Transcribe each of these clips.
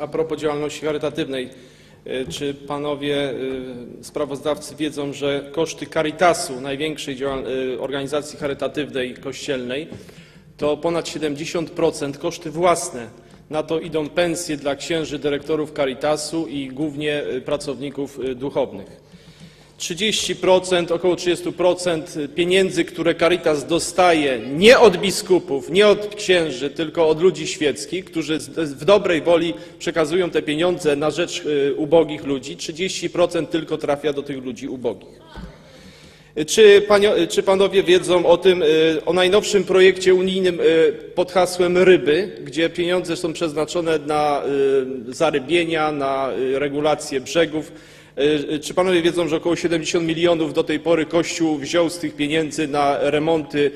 a propos działalności charytatywnej. E, Czy panowie e, sprawozdawcy wiedzą, że koszty Caritasu, największej e, organizacji charytatywnej kościelnej, to ponad 70% koszty własne. Na to idą pensje dla księży, dyrektorów Caritasu i głównie pracowników duchownych. 30%, około 30% pieniędzy, które Caritas dostaje nie od biskupów, nie od księży, tylko od ludzi świeckich, którzy w dobrej woli przekazują te pieniądze na rzecz y, ubogich ludzi, 30% tylko trafia do tych ludzi ubogich. Czy, panio, czy panowie wiedzą o tym, y, o najnowszym projekcie unijnym y, pod hasłem ryby, gdzie pieniądze są przeznaczone na y, zarybienia, na regulację brzegów? Czy panowie wiedzą, że około 70 milionów do tej pory Kościół wziął z tych pieniędzy na remonty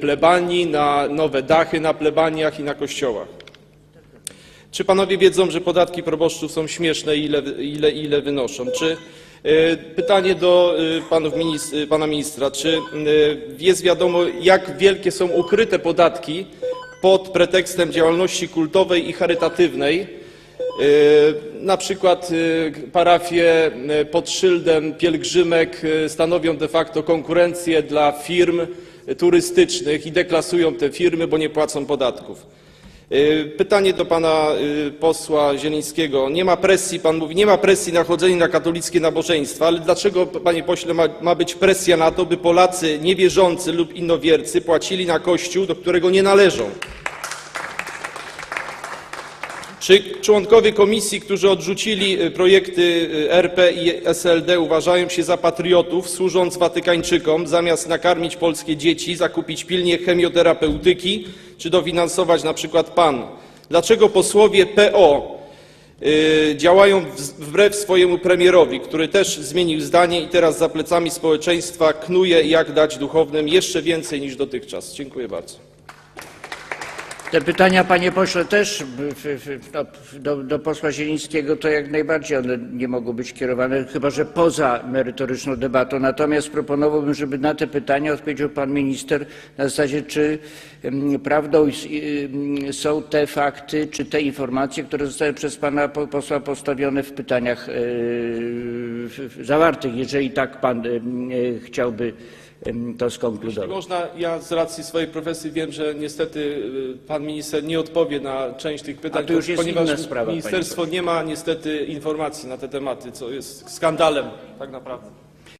plebanii, na nowe dachy na plebaniach i na kościołach? Czy panowie wiedzą, że podatki proboszczów są śmieszne ile, ile, ile wynoszą? Czy pytanie do e, panów e, pana ministra, czy e, jest wiadomo, jak wielkie są ukryte podatki pod pretekstem działalności kultowej i charytatywnej? E, Na przykład e, parafie e, pod szyldem pielgrzymek e, stanowią de facto konkurencję dla firm turystycznych i deklasują te firmy, bo nie płacą podatków. Y, Pytanie do pana y, posła Zielińskiego. Nie ma presji, pan mówi, nie ma presji na chodzenie na katolickie nabożeństwa, ale dlaczego, panie pośle, ma, ma być presja na to, by Polacy niewierzący lub innowiercy płacili na kościół, do którego nie należą? Czy członkowie komisji, którzy odrzucili y, projekty y, RP i SLD, uważają się za patriotów, służąc Watykańczykom, zamiast nakarmić polskie dzieci, zakupić pilnie chemioterapeutyki, czy dofinansować na przykład PAN? Dlaczego posłowie PO y, działają wbrew swojemu premierowi, który też zmienił zdanie i teraz za plecami społeczeństwa knuje, jak dać duchownym jeszcze więcej niż dotychczas? Dziękuję bardzo. Te pytania, panie pośle, też no, do, do posła Zielińskiego to jak najbardziej one nie mogą być kierowane, chyba że poza merytoryczną debatą. Natomiast proponowałbym, żeby na te pytania odpowiedział pan minister na zasadzie, czy em, prawdą i- em, są te fakty, czy te informacje, które zostały przez pana po- posła postawione w pytaniach w- zawartych, jeżeli tak pan e, chciałby to Jeśli skonkludować. można, ja z racji swojej profesji wiem, że niestety y, pan minister nie odpowie na część tych pytań, ponieważ sprawa, ministerstwo nie ma niestety informacji na te tematy, co jest skandalem tak naprawdę.